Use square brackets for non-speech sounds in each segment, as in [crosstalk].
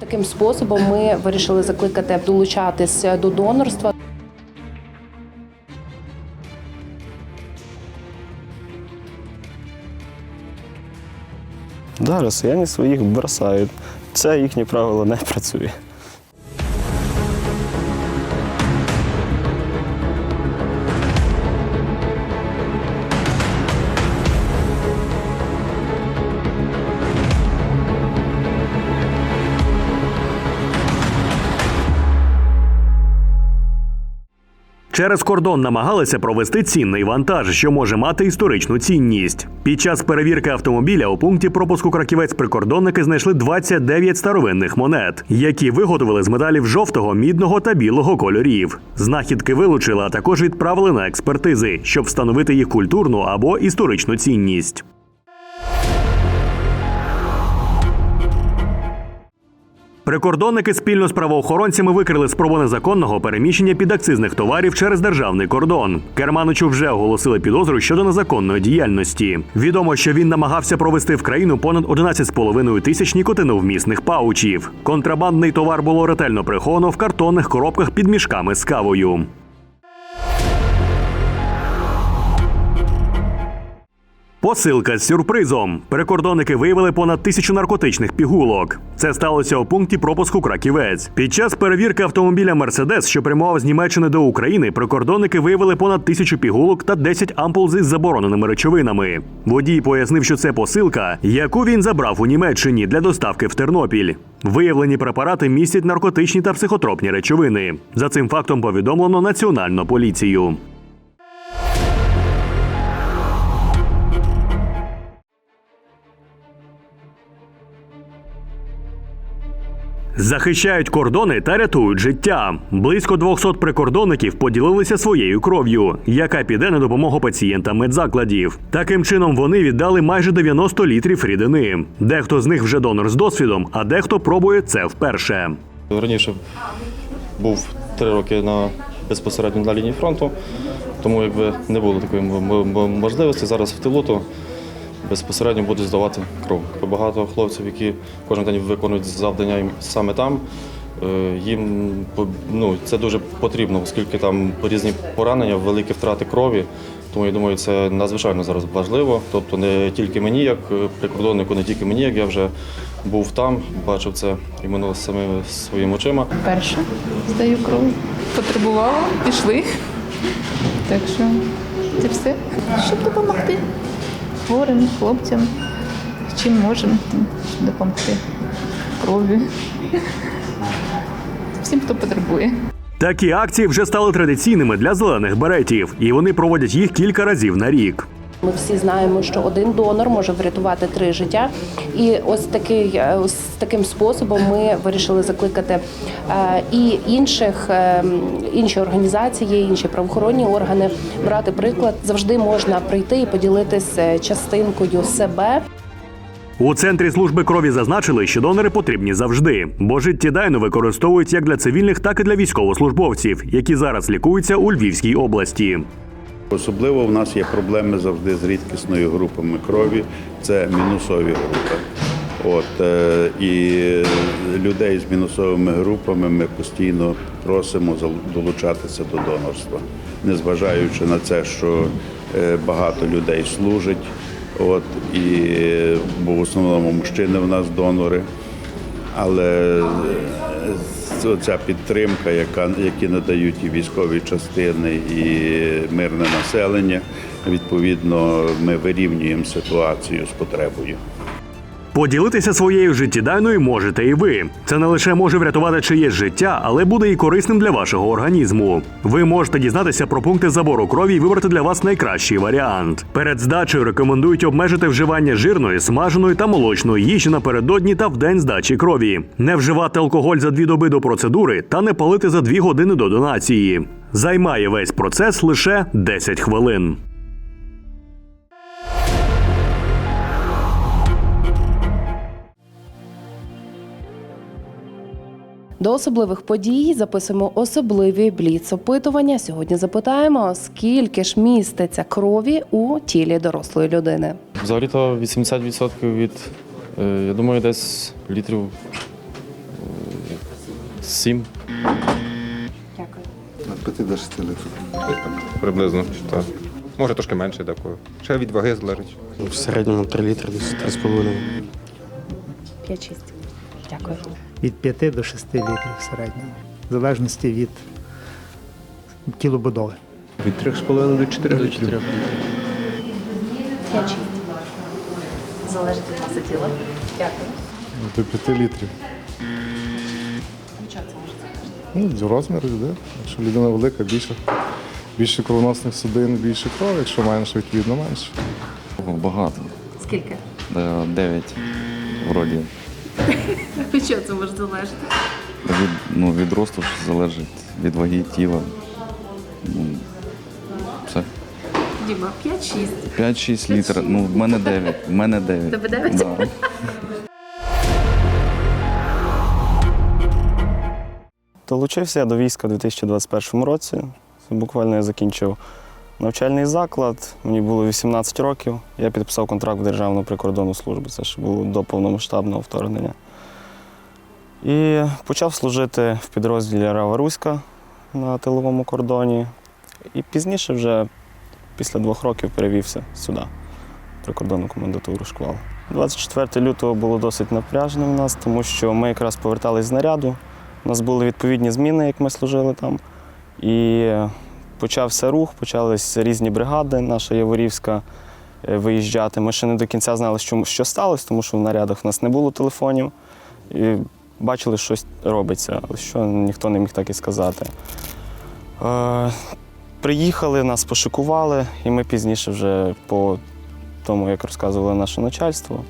Таким способом ми вирішили закликати долучатись до донорства. Да, росіяни своїх бросають. Це їхнє правило не працює. Через кордон намагалися провести цінний вантаж, що може мати історичну цінність. Під час перевірки автомобіля у пункті пропуску краківець прикордонники знайшли 29 старовинних монет, які виготовили з металів жовтого, мідного та білого кольорів. Знахідки вилучили, а також відправили на експертизи, щоб встановити їх культурну або історичну цінність. Прикордонники спільно з правоохоронцями викрили спробу незаконного переміщення підакцизних товарів через державний кордон. Керманичу вже оголосили підозру щодо незаконної діяльності. Відомо, що він намагався провести в країну понад 11,5 тисяч нікотиновмісних паучів. Контрабандний товар було ретельно приховано в картонних коробках під мішками з кавою. Посилка з сюрпризом. Прикордонники виявили понад тисячу наркотичних пігулок. Це сталося у пункті пропуску Краківець. Під час перевірки автомобіля Мерседес, що прямував з Німеччини до України, прикордонники виявили понад тисячу пігулок та 10 ампул з забороненими речовинами. Водій пояснив, що це посилка, яку він забрав у Німеччині для доставки в Тернопіль. Виявлені препарати містять наркотичні та психотропні речовини. За цим фактом повідомлено національну поліцію. Захищають кордони та рятують життя. Близько 200 прикордонників поділилися своєю кров'ю, яка піде на допомогу пацієнтам медзакладів. Таким чином вони віддали майже 90 літрів рідини. Дехто з них вже донор з досвідом, а дехто пробує це вперше. Раніше був три роки на безпосередньо на лінії фронту, тому якби не було такої можливості. Зараз в тилу, то безпосередньо буду здавати кров. Багато хлопців, які кожен день виконують завдання саме там. е, Їм ну, це дуже потрібно, оскільки там різні поранення, великі втрати крові. Тому я думаю, це надзвичайно зараз важливо. Тобто не тільки мені, як е, прикордоннику, не тільки мені, як я вже був там, бачив це іменно самими своїми очима. Перше здаю кров. Потребувала, пішли. Так що це все. Щоб допомогти хворим хлопцям. Чим можемо допомогти кров'ю. Всім, хто потребує. Такі акції вже стали традиційними для зелених беретів, і вони проводять їх кілька разів на рік. Ми всі знаємо, що один донор може врятувати три життя. І ось такий е, ось таким способом ми вирішили закликати е, і інших е, інші організації, інші правоохоронні органи брати приклад. Завжди можна прийти і поділитись е, частинкою себе. У центрі служби крові зазначили, що донори потрібні завжди, бо життєдайно використовують як для цивільних, так і для військовослужбовців, які зараз лікуються у Львівській області. Особливо в нас є проблеми завжди з рідкісною групами крові. Це мінусові групи. От е, і людей з мінусовими групами ми постійно просимо долучатися до донорства, незважаючи на це, що е, багато людей служить. От і бо в основному мужчини в нас донори. Але е, ця підтримка, яка які надають і військові частини, і мирне населення, відповідно, ми вирівнюємо ситуацію з потребою. Поділитися своєю життєдайною можете і ви. Це не лише може врятувати чиєсь життя, але буде і корисним для вашого організму. Ви можете дізнатися про пункти забору крові і вибрати для вас найкращий варіант. Перед здачею рекомендують обмежити вживання жирної, смаженої та молочної їжі напередодні та в день здачі крові, не вживати алкоголь за дві доби до процедури та не палити за дві години до донації. Займає весь процес лише 10 хвилин. До особливих подій записуємо особливі бліц-опитування. Сьогодні запитаємо, скільки ж міститься крові у тілі дорослої людини. Взагалі-то 80% від, е, я думаю, десь літрів Сім. Дякую. Від 5 до 6 літрів. Приблизно так. Може трошки менше деколи. Ще від ваги залежить. В середньому 3 літри, десь 3,5. 5-6. Дякую. Від 5 до 6 літрів в середньому, в залежності від тілобудови. Від 3,5 до 4 літрів. 5-6. Залежить від маси тіла. Дякую. До 5 літрів. Ну, розміру людей. Якщо людина велика, більше, більше кровоносних судин, більше крові, якщо менше, відповідно менше. Багато. Скільки? Дев'ять вроді. [laughs] Від чого це може залежати? Від, ну, від росту ж залежить від ваги тіла. Ну, Все. Діма, 5-6. 5-6 літрів. Ну, в мене 9. В мене 9. Тебе дев'ять? Да. [laughs] Долучився я до війська у 2021 році. Буквально я закінчив навчальний заклад. Мені було 18 років. Я підписав контракт в Державну прикордонну службу. Це ж було до повномасштабного вторгнення. І почав служити в підрозділі Рава Руська на тиловому кордоні. І пізніше, вже після двох років, перевівся сюди, прикордонну комендатуру шквал. 24 лютого було досить напряжним у нас, тому що ми якраз повертались з наряду. У нас були відповідні зміни, як ми служили там. І почався рух, почалися різні бригади, наша Яворівська е, виїжджати. Ми ще не до кінця знали, що, що сталося, тому що в нарядах в нас не було телефонів. І бачили, що щось робиться, що ніхто не міг так і сказати. Е, приїхали, нас пошикували, і ми пізніше вже по тому, як розказувало наше начальство,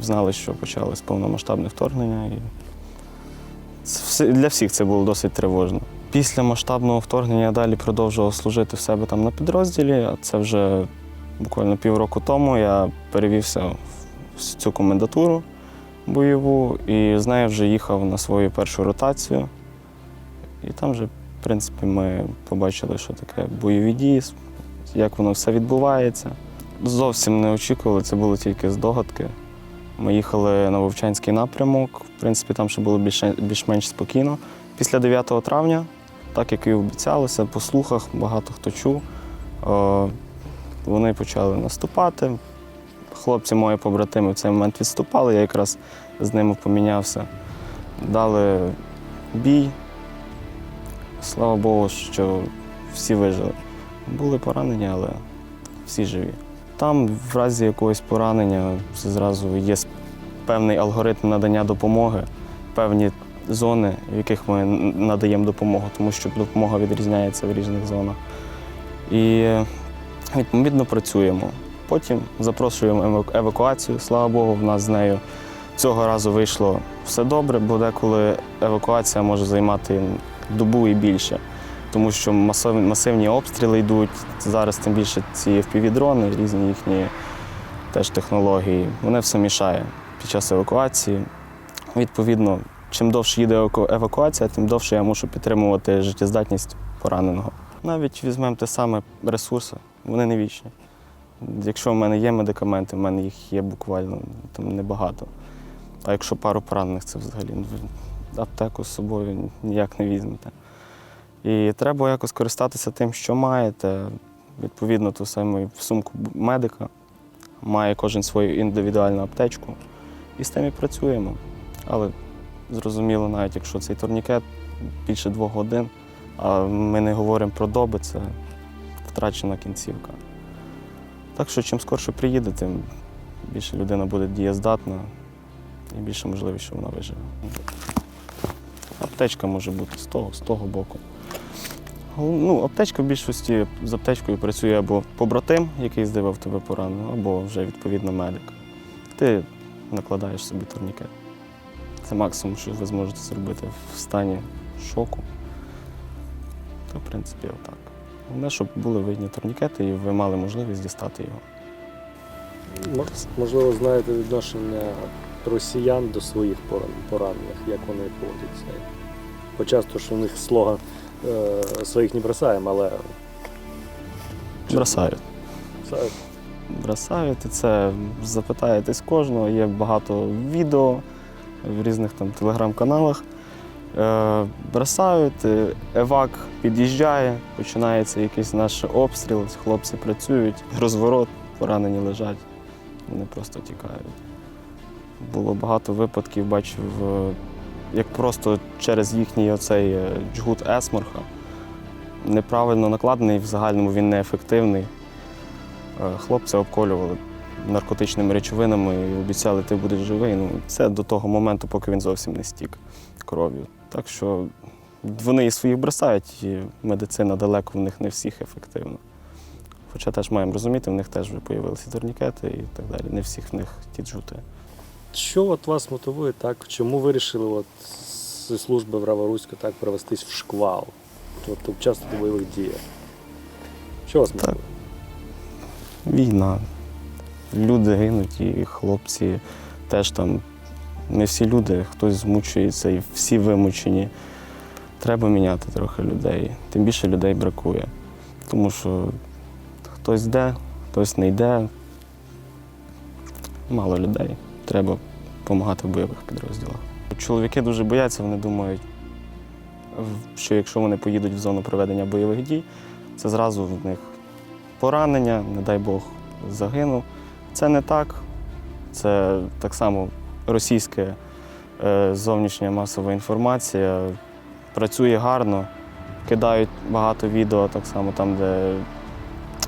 знали, що почалось повномасштабне вторгнення. І для всіх це було досить тривожно. Після масштабного вторгнення я далі продовжував служити в себе там на підрозділі, а це вже буквально півроку тому я перевівся в цю комендатуру бойову і з нею вже їхав на свою першу ротацію. І там вже, в принципі, ми побачили, що таке бойові дії, як воно все відбувається. Зовсім не очікували, це було тільки здогадки. Ми їхали на Вовчанський напрямок. В принципі, там ще було більш-менш спокійно. Після 9 травня, так як і обіцялося, по слухах багато хто чув, е, вони почали наступати. Хлопці мої побратими в цей момент відступали, я якраз з ними помінявся. Дали бій. Слава Богу, що всі вижили. Були поранені, але всі живі. Там в разі якогось поранення зразу є певний алгоритм надання допомоги, певні зони, в яких ми надаємо допомогу, тому що допомога відрізняється в різних зонах. І відповідно працюємо. Потім запрошуємо евакуацію. Слава Богу, в нас з нею цього разу вийшло все добре, бо деколи евакуація може займати добу і більше тому що масивні обстріли йдуть. Зараз тим більше ці FPV-дрони, різні їхні теж технології. Вони все мішає під час евакуації. Відповідно, чим довше їде евакуація, тим довше я мушу підтримувати життєздатність пораненого. Навіть візьмемо те саме ресурси, вони не вічні. Якщо в мене є медикаменти, в мене їх є буквально там небагато. А якщо пару поранених, це взагалі ну, аптеку з собою ніяк не візьмете. І треба якось користатися тим, що маєте. Відповідно, ту саму сумку медика. Має кожен свою індивідуальну аптечку. І з тим і працюємо. Але зрозуміло, навіть якщо цей турнікет більше двох годин, а ми не говоримо про доби, це втрачена кінцівка. Так що чим скорше приїде, тим більше людина буде дієздатна і більше можливість, що вона виживе. Аптечка може бути з того, з того боку. Ну, аптечка в більшості з аптечкою працює або побратим, який здивав тебе пораненого, або вже відповідно медик. Ти накладаєш собі турнікет. Це максимум, що ви зможете зробити в стані шоку. То, в принципі, отак. Головне, щоб були видні турнікети і ви мали можливість дістати його. Можливо, знаєте відношення росіян до своїх поран- поранених, як вони поводяться. Бо часто що в них слоган е, своїх не бросаємо, але Бросають. бросають. бросають. І це запитаєтесь кожного. Є багато відео в різних там телеграм-каналах. Е, бросають, евак під'їжджає, починається якийсь наш обстріл, хлопці працюють, розворот, поранені лежать, вони просто тікають. Було багато випадків, бачив, е, як просто через їхній оцей е, джгут есморха неправильно накладений, в загальному він неефективний. Хлопця обколювали наркотичними речовинами і обіцяли, ти будеш живий. Ну, це до того моменту, поки він зовсім не стік кров'ю. Так що вони і своїх бросають, і медицина далеко в них не всіх ефективна. Хоча теж маємо розуміти, в них теж вже з'явилися турнікети і так далі. Не всіх в них ті джути. Що от вас мотивує так? Чому вирішили от зі служби в Раворуську так привестись в шквал? Тобто в бойових діях? Що вас мотивує? Війна. Люди гинуть, і хлопці теж там не всі люди, хтось змучується і всі вимучені. Треба міняти трохи людей. Тим більше людей бракує. Тому що хтось йде, хтось не йде. Мало людей. Треба допомагати в бойових підрозділах. Чоловіки дуже бояться, вони думають, що якщо вони поїдуть в зону проведення бойових дій, це зразу в них поранення, не дай Бог, загинув. Це не так. Це так само російська е, зовнішня масова інформація. Працює гарно, кидають багато відео, так само там, де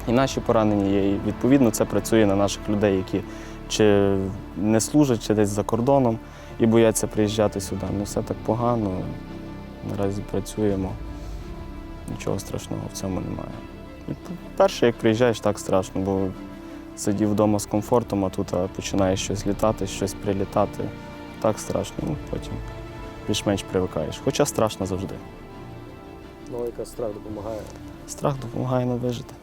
і наші поранені є. І відповідно це працює на наших людей, які чи не служать, чи десь за кордоном і бояться приїжджати сюди. Ну все так погано. Наразі працюємо. Нічого страшного в цьому немає. І перше, як приїжджаєш, так страшно, бо сидів вдома з комфортом, а тут починаєш починає щось літати, щось прилітати. Так страшно, ну потім більш-менш привикаєш. Хоча страшно завжди. Ну, яка страх допомагає. Страх допомагає нам вижити.